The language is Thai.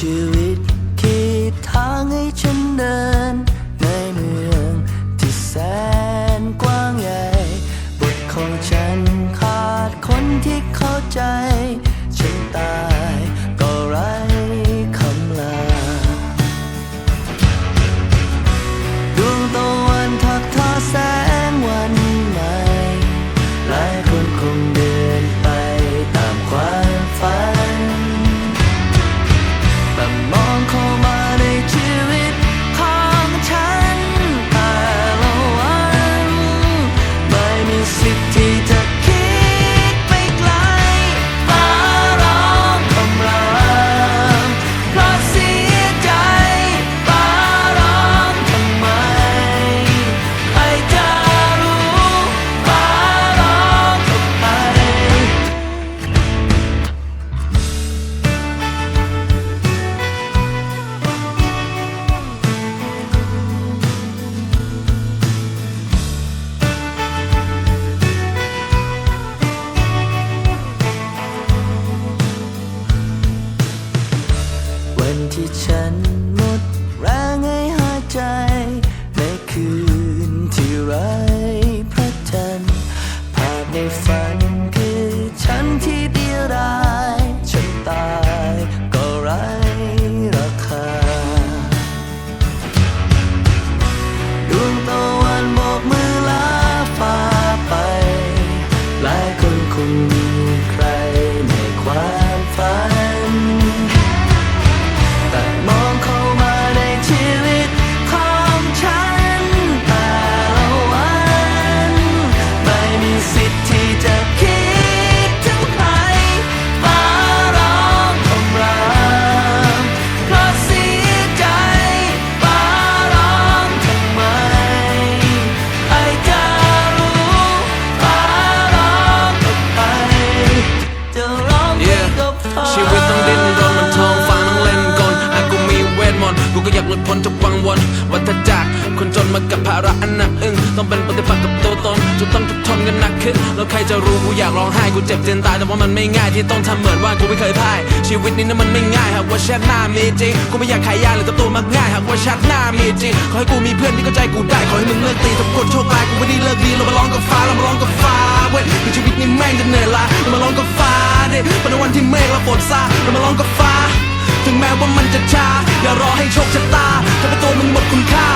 距离 นกูก็อยากหลุดพ้นจากวังวนวัฏจักรคนจนมากับภาระอันหนักอึ้งต้องเป็นปฏิปักษ์กับตัวตนจะต้องทุกทนกันหนักขึ้นแล้วใครจะรู้กูอยากร้องไห้กูเจ็บจนตายแต่ว่ามันไม่ง่ายที่ต้องทำเหมือนว่ากูไม่เคยพ่ายชีวิตนี้นั้นมันไม่ง่ายหากว่าชาติหน้ามีจริงกูไม่อยากขายยาหรือจะตัวมักง่ายหากว่าชาติหน้ามีจริงขอให้กูมีเพื่อนที่เข้าใจกูได้ขอให้มึงเลิกตีทับกดโชคร้ายกูไม่ได้เลิกดีเรามาร้องกับฟ้าเรามาร้องกับฟ้าเว้ยชีวิตนี้แม่งจะเหนื่อยล้าเรามาร้องกับฟ้าดิเป็นวันที่เมฆและฝนซาเรามาร้องกับฟ้า แม้ว่ามันจะช้าอย่ารอให้โชคชะตาถ้าเป็นตัวมึงหมดคุณค่า